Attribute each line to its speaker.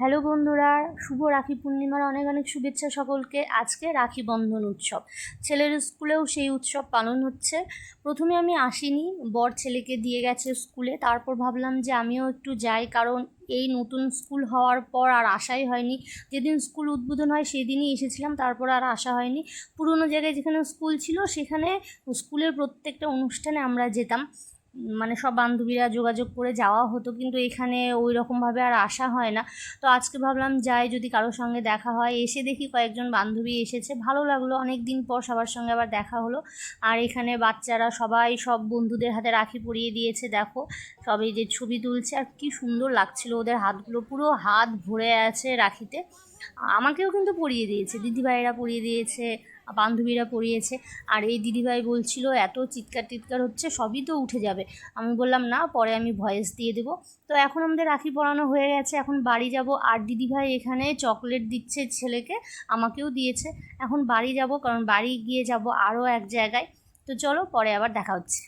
Speaker 1: Hello বন্ধুরা, শুভ রাখি পূর্ণিমার অনেক অনেক শুভেচ্ছা সকলকে। আজকে রাখি বন্ধন উৎসব। ছেলের স্কুলেও সেই উৎসব পালন হচ্ছে। প্রথমে আমি আসিনি, বর ছেলেকে দিয়ে গেছে স্কুলে। তারপর ভাবলাম যে আমিও একটু যাই, কারণ এই নতুন স্কুল হওয়ার পর আর আসাই হয়নি। যেদিন স্কুল উদ্বোধন হয় সেদিনই এসেছিলাম, তারপর আর আসা হয়নি। পুরোনো জায়গায় যেখানে স্কুল ছিল, সেখানে স্কুলের প্রত্যেকটা অনুষ্ঠানে আমরা যেতাম। মানে সব বান্ধবীরা যোগাযোগ করে যাওয়া হতো, কিন্তু এখানে ওই রকমভাবে আর আসা হয় না। তো আজকে ভাবলাম যাই, যদি কারোর সঙ্গে দেখা হয়। এসে দেখি কয়েকজন বান্ধবী এসেছে। ভালো লাগল। অনেক দিন পর সবার সঙ্গে আবার দেখা হলো। আর এখানে বাচ্চারা সবাই সব বন্ধুদের হাতে রাখি পরিয়ে দিয়েছে, দেখো। সবাই যে ছবি তুলছে। আর কি সুন্দর লাগছিল ওদের হাতগুলো। পুরো হাত ভরে আছে রাখিতে। আমাকেও কিন্তু পরিয়ে দিয়েছে দিদিভাইরা পরিয়ে দিয়েছে, বান্ধবীরা পরিয়েছে আর এই দিদিভাই বলছিল, এত চিৎকার টিৎকার হচ্ছে, সবই তো উঠে যাবে। আমি বললাম, না, পরে আমি ভয়েস দিয়ে দেবো। তো এখন আমাদের রাখি পরানো হয়ে গেছে, এখন বাড়ি যাব। আর দিদিভাই এখানে চকলেট দিচ্ছে ছেলেকে, আমাকেও দিয়েছে। এখন বাড়ি যাব, কারণ বাড়ি গিয়ে যাব আরও এক জায়গায়। তো চলো, পরে আবার দেখা হচ্ছে।